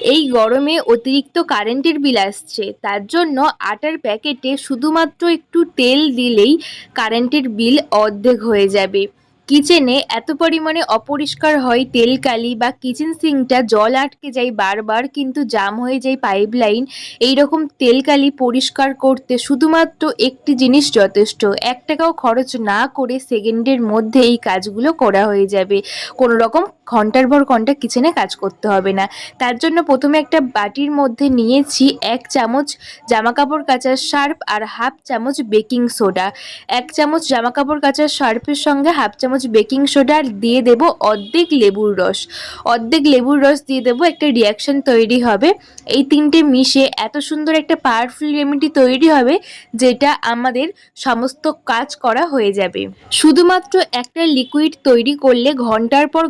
এই গরমে অতিরিক্ত কারেন্টের বিল আসছে। তার জন্য আটার প্যাকেটে শুধুমাত্র একটু তেল দিলেই কারেন্টের বিল অর্ধেক হয়ে যাবে। কিচেনে এত পরিমাণে অপরিষ্কার হয়, তেল কালি বা কিচেন সিঙ্কটা জল আটকে যায় বারবার, কিন্তু জাম হয়ে যায় পাইপ লাইন এইরকম তেল কালি পরিষ্কার করতে শুধুমাত্র একটি জিনিস যথেষ্ট। এক টাকাও খরচ না করে সেকেন্ডের মধ্যে এই কাজগুলো করা হয়ে যাবে। কোনো রকম ঘণ্টার পর ঘণ্টা কিচেনে কাজ করতে হবে না। তার জন্য প্রথমে একটা বাটির মধ্যে নিয়েছি এক চামচ জামা কাপড় কাচার সার্ফ আর হাফ চামচ বেকিং সোডা। এক চামচ জামা কাপড় কাচার সার্ফের সঙ্গে হাফ চামচ বেকিং সোডা দিয়ে দেব অর্ধেক লেবুর রস। অর্ধেক লেবুর রস দিয়ে দেবো একটা রিয়াকশন তৈরি হবে। এই তিনটে মিশে এত সুন্দর একটা পাওয়ারফুল রেমেডি তৈরি হবে যেটা আমাদের সমস্ত কাজ করা হয়ে যাবে। শুধুমাত্র একটা লিকুইড তৈরি করলে ঘণ্টার পর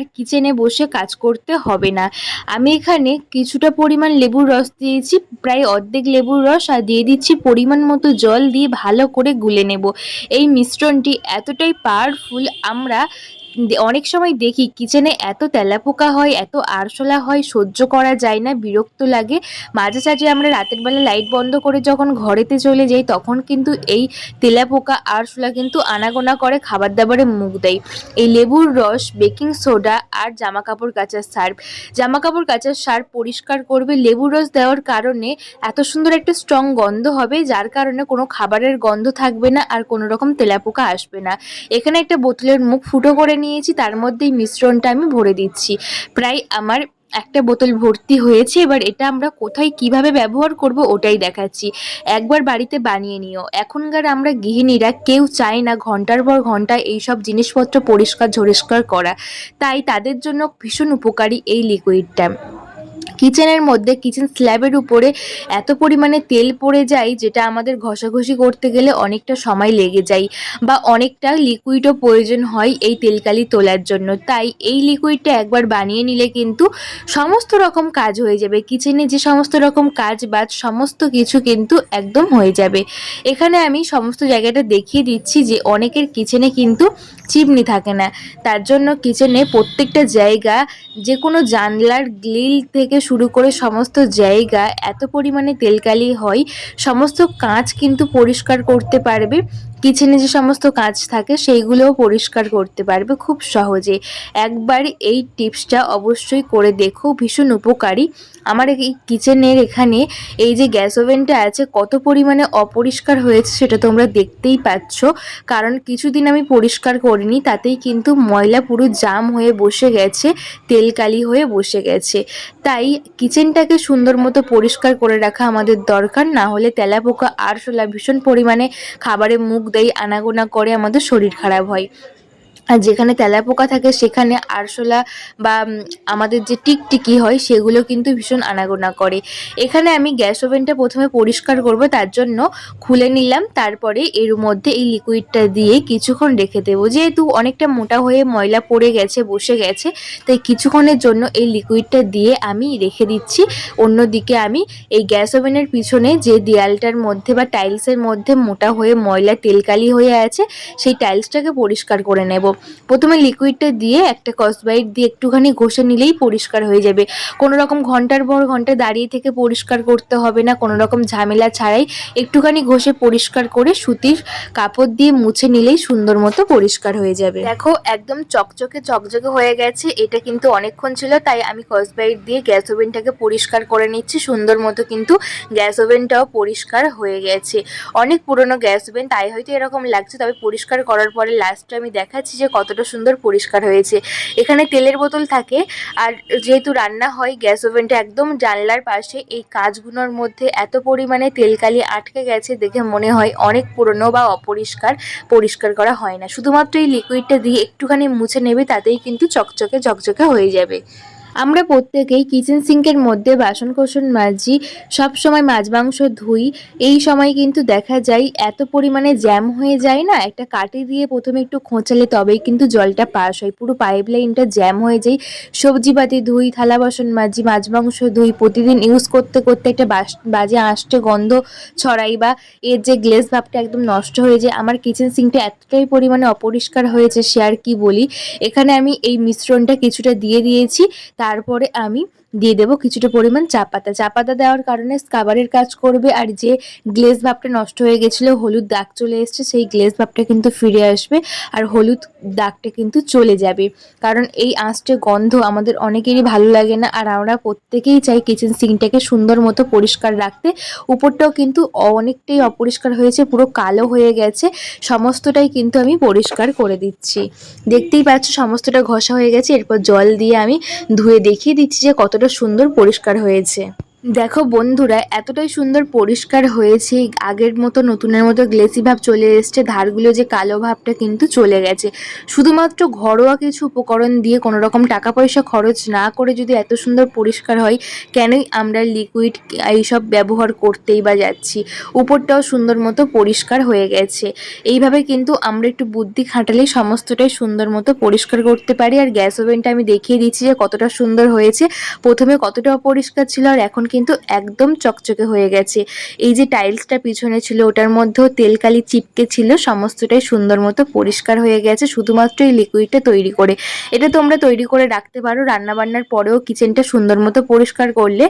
ঘণ্টার কিচেনে বসে কাজ করতে হবে না। আমি এখানে কিছুটা পরিমাণ লেবুর রস দিয়েছি, প্রায় অর্ধেক লেবুর রস, আর দিয়ে দিচ্ছি পরিমাণ মতো জল দিয়ে ভালো করে গুলে নেব। এই মিশ্রণটি এতটাই পাওয়ারফুল আমরা অনেক সময় দেখি কিচেনে এত তেলাপোকা হয়, এত আরশোলা হয়, সহ্য করা যায় না, বিরক্ত লাগে। মাঝে সাঝে আমরা রাতের বেলা লাইট বন্ধ করে যখন ঘরেতে চলে যাই, তখন কিন্তু এই তেলাপোকা আরশোলা কিন্তু আনাগোনা করে খাবার দাবারে মুখ দেয়। এই লেবুর রস, বেকিং সোডা আর জামা কাপড় কাচার সার্ফ। জামা কাপড় কাচার সার্ফ পরিষ্কার করবে, লেবুর রস দেওয়ার কারণে এত সুন্দর একটা স্ট্রং গন্ধ হবে, যার কারণে কোনো খাবারের গন্ধ থাকবে না আর কোনো রকম তেলাপোকা আসবে না। এখানে একটা বোতলের মুখ ফুটো করে নিয়েছি, তার মধ্যেই মিশ্রণটা আমি ভরে দিচ্ছি। প্রায় আমার একটা বোতল ভর্তি হয়েছে, এবার এটা আমরা কোথায় কীভাবে ব্যবহার করব ওটাই দেখাচ্ছি। একবার বাড়িতে বানিয়ে নিও। এখনকার আমরা গৃহিণীরা কেউ চায় না ঘণ্টার পর ঘণ্টা এইসব জিনিসপত্র পরিষ্কার ঝরিষ্কার করা। তাই তাদের জন্য ভীষণ উপকারী এই লিকুইডটা কিচেনের মধ্যে, কিচেন স্ল্যাবের উপরে এত পরিমাণে তেল পড়ে যায় যেটা আমাদের ঘষাঘষি করতে গেলে অনেকটা সময় লেগে যায় বা অনেকটা লিকুইডও প্রয়োজন হয় এই তেলকালি তোলার জন্য। তাই এই লিকুইডটা একবার বানিয়ে নিলে কিন্তু সমস্ত রকম কাজ হয়ে যাবে। কিচেনে যে সমস্ত রকম কাজ বাজ সমস্ত কিছু কিন্তু একদম হয়ে যাবে। এখানে আমি সমস্ত জায়গাটা দেখিয়ে দিচ্ছি যে অনেকের কিচেনে কিন্তু চিমনি থাকে না। তার জন্য কিচেনে প্রত্যেকটা জায়গা যে কোনো জানলার গ্রিল থেকে শুরু করে সমস্ত জায়গা, এত পরিমাণে তেলকালি হয়, সমস্ত কাঁচ কিন্তু পরিষ্কার করতে পারবে। কিচেনে যে সমস্ত কাজ থাকে, সেইগুলোও পরিষ্কার করতে পারবে খুব সহজে। একবার এই টিপসটা অবশ্যই করে দেখো, ভীষণ উপকারী। আমার এই কিচেনের এখানে এই যে গ্যাস ওভেনটা আছে, কত পরিমাণে অপরিষ্কার হয়েছে সেটা তোমরা দেখতেই পাচ্ছ। কারণ কিছুদিন আমি পরিষ্কার করিনি, তাতেই কিন্তু ময়লা পুরো জাম হয়ে বসে গেছে, তেলকালি হয়ে বসে গেছে। তাই কিচেনটাকে সুন্দর মতো পরিষ্কার করে রাখা আমাদের দরকার, না হলে তেলাপোকা আরশোলা ভীষণ পরিমাণে খাবারে মুখ দেয়, আনাগোনা করে আমাদের শরীর খারাপ হয়। আর যেখানে তেলাপোকা থাকে সেখানে আরশোলা বা আমাদের যে টিকটিকি হয় সেগুলো কিন্তু ভীষণ আনাগোনা করে। এখানে আমি গ্যাস ওভেনটা প্রথমে পরিষ্কার করব, তার জন্য খুলে নিলাম, তারপরে এর মধ্যে এই লিকুইডটা দিয়ে কিছুক্ষণ রেখে দেবো। যেহেতু অনেকটা মোটা হয়ে ময়লা পড়ে গেছে, বসে গেছে, তাই কিছুক্ষণের জন্য এই লিকুইডটা দিয়ে আমি রেখে দিচ্ছি। অন্যদিকে আমি এই গ্যাস ওভেনের পিছনে যে দেয়ালটার মধ্যে বা টাইলসের মধ্যে মোটা হয়ে ময়লা তেলকালি হয়ে আছে, সেই টাইলসটাকে পরিষ্কার করে নেব। প্রথমে লিকুইডটা দিয়ে একটা কসবাইট দিয়ে একটুখানি ঘষে নিলেই পরিষ্কার হয়ে যাবে। কোনো রকম ঘণ্টার পর ঘণ্টা দাঁড়িয়ে থেকে পরিষ্কার করতে হবে না, কোনো রকম ঝামেলা ছাড়াই একটুখানি ঘষে পরিষ্কার করে সুতির কাপড় দিয়ে মুছে নিলেই সুন্দর মতো পরিষ্কার হয়ে যাবে। দেখো, একদম চকচকে চকচকে হয়ে গেছে, এটা কিন্তু অনেকক্ষণ ছিল, তাই আমি কসবাইট দিয়ে গ্যাস ওভেনটাকে পরিষ্কার করে নিচ্ছি, সুন্দর মতো কিন্তু গ্যাস ওভেনটাও পরিষ্কার হয়ে গেছে। অনেক পুরনো গ্যাস ওভেন তাই হয়তো এরকম লাগছে, তবে পরিষ্কার করার পরে লাস্টে আমি দেখাচ্ছি যে কতটা সুন্দর পরিষ্কার হয়েছে। এখানে তেলের বোতল থাকে, আর যেহেতু রান্না হয়, গ্যাস ওভেনটা একদম জানলার পাশে, এই কাজগুলোর মধ্যে এত পরিমাণে তেলকালি আটকে গেছে দেখে মনে হয় অনেক পুরনো বা অপরিষ্কার, পরিষ্কার করা হয় না। শুধুমাত্র এই লিকুইডটা দিয়ে একটুখানি মুছে নেবে, তাতেই কিন্তু চকচকে চকচকে হয়ে যাবে। আমরা প্রত্যেকেই কিচেন সিঙ্কের মধ্যে বাসন কোসন মাজি, সব সময় মাছ মাংস ধুই। এই সময় কিন্তু দেখা যায় এত পরিমাণে জ্যাম হয়ে যায় না, একটা কাটি দিয়ে প্রথমে একটু খোঁচালে তবেই কিন্তু জলটা পাস হয়। পুরো পাইপ লাইনটা জ্যাম হয়ে যায়। সবজিপাতি ধুই, থালা বাসন মাজি মাছ মাংস ধুই, প্রতিদিন ইউজ করতে করতে একটা বাজে আঁশটে গন্ধ ছড়াই বা এর যে গ্লেজ ভাবটা একদম নষ্ট হয়ে যায়। আমার কিচেন সিঙ্কটা এতটাই পরিমাণে অপরিষ্কার হয়েছে, সে আর কি বলি? এখানে আমি এই মিশ্রণটা কিছুটা দিয়ে দিয়েছি। তারপরে আমি দিয়ে দেবো কিছুটা পরিমাণ চা পাতা। চা পাতা দেওয়ার কারণে স্কাবারের কাজ করবে আর যে গ্লেজ ভাবটা নষ্ট হয়ে গেছিল, হলুদ দাগ চলে এসছে, সেই গ্লেজ ভাবটা কিন্তু ফিরে আসবে আর হলুদ দাগটা কিন্তু চলে যাবে। কারণ এই আঁচটে গন্ধ আমাদের অনেকেরই ভালো লাগে না আর আমরা প্রত্যেকেই চাই কিচেন সিঙ্কটাকে সুন্দর মতো পরিষ্কার রাখতে। উপরটাও কিন্তু অনেকটাই অপরিষ্কার হয়েছে, পুরো কালো হয়ে গেছে। সমস্তটাই কিন্তু আমি পরিষ্কার করে দিচ্ছি। দেখতেই পাচ্ছ সমস্তটা ঘষা হয়ে গেছে, এরপর জল দিয়ে আমি ধুয়ে দেখিয়ে দিচ্ছি যে কতটা সুন্দর পরিষ্কার হয়েছে। দেখো বন্ধুরা, এতটাই সুন্দর পরিষ্কার হয়েছে, আগের মতো নতুনের মতো গ্লেসি ভাব চলে এসছে, ধারগুলো যে কালো ভাবটা কিন্তু চলে গেছে। শুধুমাত্র ঘরোয়া কিছু উপকরণ দিয়ে কোনো রকম টাকা পয়সা খরচ না করে যদি এত সুন্দর পরিষ্কার হয়, কেনই আমরা লিকুইড এইসব ব্যবহার করতেই বা যাচ্ছি? উপরটাও সুন্দর মতো পরিষ্কার হয়ে গেছে। এইভাবে কিন্তু আমরা একটু বুদ্ধি খাটালেই সমস্তটাই সুন্দর মতো পরিষ্কার করতে পারি। আর গ্যাস ওভেনটা আমি দেখিয়ে দিচ্ছি যে কতটা সুন্দর হয়েছে। প্রথমে কতটা অপরিষ্কার ছিল, আর এখন কিন্তু একদম চকচকে হয়ে গেছে। এই যে টাইলসটা পিছনে ছিল, ওটার মধ্যেও তেলকালি চিপকে ছিল, সমস্তটাই সুন্দর মতো পরিষ্কার হয়ে গেছে, শুধুমাত্র এই লিকুইডটা তৈরি করে। এটা তোমরা তৈরি করে রাখতে পারো, রান্নাবান্নার পরেও কিচেনটা সুন্দর মতো পরিষ্কার করলে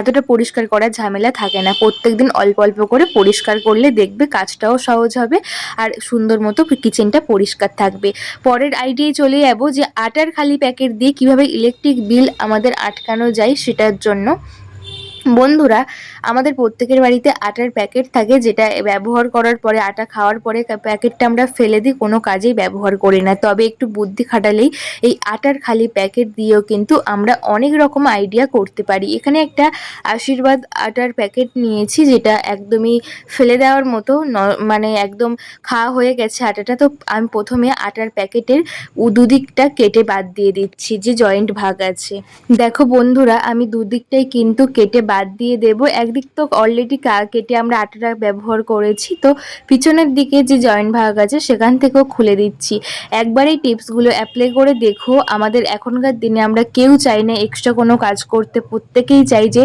এতটা পরিষ্কার করার ঝামেলা থাকে না। প্রত্যেকদিন অল্প অল্প করে পরিষ্কার করলে দেখবে কাজটাও সহজ হবে আর সুন্দর মতো কিচেনটা পরিষ্কার থাকবে। পরের আইডিয়ায় চলে যাব যে আটার খালি প্যাকেট দিয়ে কীভাবে ইলেকট্রিক বিল আমাদের আটকানো যায় সেটার জন্য। বন্ধুরা, আমাদের প্রত্যেকের বাড়িতে আটার প্যাকেট থাকে যেটা ব্যবহার করার পরে, আটা খাওয়ার পরে প্যাকেটটা আমরা ফেলে দিই, কোনো কাজেই ব্যবহার করি না। তবে একটু বুদ্ধি খাটালেই এই আটার খালি প্যাকেট দিয়েও কিন্তু আমরা অনেক রকম আইডিয়া করতে পারি। এখানে একটা আশীর্বাদ আটার প্যাকেট নিয়েছি যেটা একদমই ফেলে দেওয়ার মতো মানে একদম খাওয়া হয়ে গেছে। আটাটা তো আমি প্রথমে আটার প্যাকেটের দুদিকটা কেটে বাদ দিয়ে দিচ্ছি, যে জয়েন্ট ভাগ আছে। দেখো বন্ধুরা, আমি দুদিকটাই কিন্তু কেটে বাদ দিয়ে দেব। একদিক তো অলরেডি কেটে আমরা আটাটা ব্যবহার করেছি। তো পিছনের দিকে যে জয়েন্ট ভাগ আছে, সেখান থেকেও খুলে দিচ্ছি। একবার এই টিপসগুলো অ্যাপ্লাই করে দেখো। আমাদের এখনকার দিনে আমরা কেউ চাই না এক্সট্রা কোনো কাজ করতে। প্রত্যেকেই চাই যে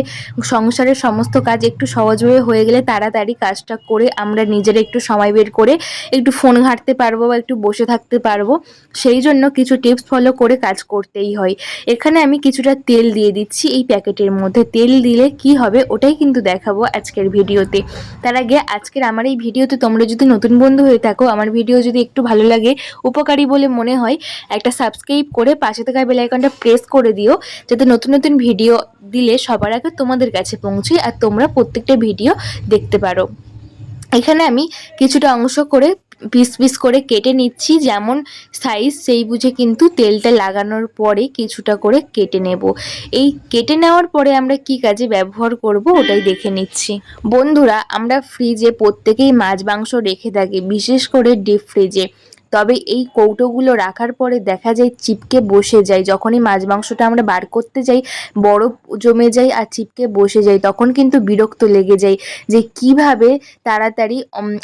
সংসারের সমস্ত কাজ একটু সহজভাবে হয়ে গেলে তাড়াতাড়ি কাজটা করে আমরা নিজেরা একটু সময় বের করে একটু ফোন ঘাঁটতে পারব বা একটু বসে থাকতে পারব। সেই জন্য কিছু টিপস ফলো করে কাজ করতেই হয়। এখানে আমি কিছুটা তেল দিয়ে দিচ্ছি এই প্যাকেটের মধ্যে। তেল দিলে কি হবে ওটাই কিন্তু দেখাবো আজকের ভিডিওতে। তার আগে আজকের আমার এই ভিডিওতে তোমরা যদি নতুন বন্ধু হয়ে থাকো, আমার ভিডিও যদি একটু ভালো লাগে, উপকারী বলে মনে হয়, একটা সাবস্ক্রাইব করে পাশে থাকা বেলাইকনটা প্রেস করে দিও, যাতে নতুন নতুন ভিডিও দিলে সবার আগে তোমাদের কাছে পৌঁছে আর তোমরা প্রত্যেকটা ভিডিও দেখতে পারো। এখানে আমি কিছুটা অংশ করে পিস পিস করে কেটে নিচ্ছি, যেমন সাইজ সেই বুঝে কিন্তু তেলটা লাগানোর পরে কিছুটা করে কেটে নেব। এই কেটে নেওয়ার পরে আমরা কি কাজে ব্যবহার করব ওটাই দেখে নিচ্ছি। বন্ধুরা, আমরা ফ্রিজে প্রত্যেকেই মাছ মাংস রেখে থাকি, বিশেষ করে ডিপ ফ্রিজে তবে এই কৌটোগুলো রাখার পরে দেখা যায় চিপকে বসে যায়। যখনই মাছ মাংসটা আমরা বার করতে যাই, বরফ জমে যায় আর চিপকে বসে যায়, তখন কিন্তু বিরক্ত লেগে যায় যে কীভাবে তাড়াতাড়ি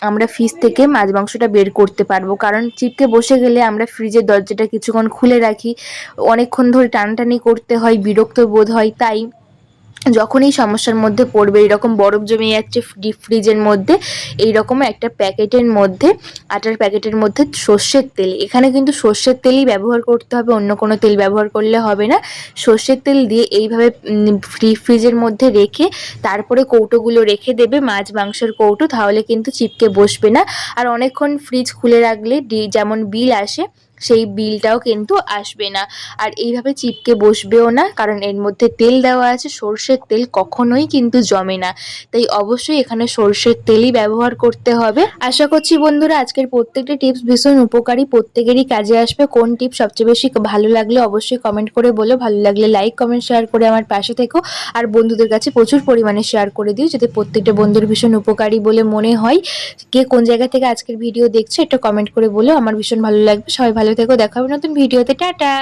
আমরা ফ্রিজ থেকে মাছ মাংসটা বের করতে পারব। কারণ চিপকে বসে গেলে আমরা ফ্রিজের দরজাটা কিছুক্ষণ খুলে রাখি। অনেকক্ষণ ধরে টানাটানি করতে হয়, বিরক্ত বোধ হয়, তাই যখন এই সমস্যার মধ্যে পড়বে, এরকম বরফ জমে যাচ্ছে ডিপ ফ্রিজের মধ্যে এই রকম একটা প্যাকেটের মধ্যে, আটার প্যাকেটের মধ্যে সর্ষের তেল। এখানে কিন্তু সর্ষের তেলই ব্যবহার করতে হবে, অন্য কোনো তেল ব্যবহার করলে হবে না। সর্ষের তেল দিয়ে এইভাবে ফ্রি, ফ্রিজের মধ্যে রেখে, তারপরে কৌটোগুলো রেখে দেবে, মাছ মাংসের কৌটো, তাহলে কিন্তু চিপকে বসবে না। আর অনেকক্ষণ ফ্রিজ খুলে রাখলে যেমন বিল আসে সেই বিলটাও কিন্তু আসবে না। আর এইভাবে চিপকে বসবেও না, কারণ এর মধ্যে তেল দেওয়া আছে, সর্ষের তেল কখনোই কিন্তু জমে না। তাই অবশ্যই এখানে সর্ষের তেলই ব্যবহার করতে হবে। আশা করছি বন্ধুরা আজকের প্রত্যেকটা টিপস ভীষণ উপকারী, প্রত্যেকেরই কাজে আসবে। কোন টিপস সবচেয়ে বেশি ভালো লাগলে অবশ্যই কমেন্ট করে বলো। ভালো লাগলে লাইক কমেন্ট শেয়ার করে আমার পাশে থেকো। আর বন্ধুদের কাছে প্রচুর পরিমাণে শেয়ার করে দিও, যাতে প্রত্যেকটা বন্ধুর ভীষণ উপকারী বলে মনে হয়। কে কোন জায়গা থেকে আজকের ভিডিও দেখছ এটা কমেন্ট করে বলো। আমার ভীষণ ভালো লাগবে। সবাই ভালো থেকো দেখা হবে নতুন ভিডিওতে। টাটা!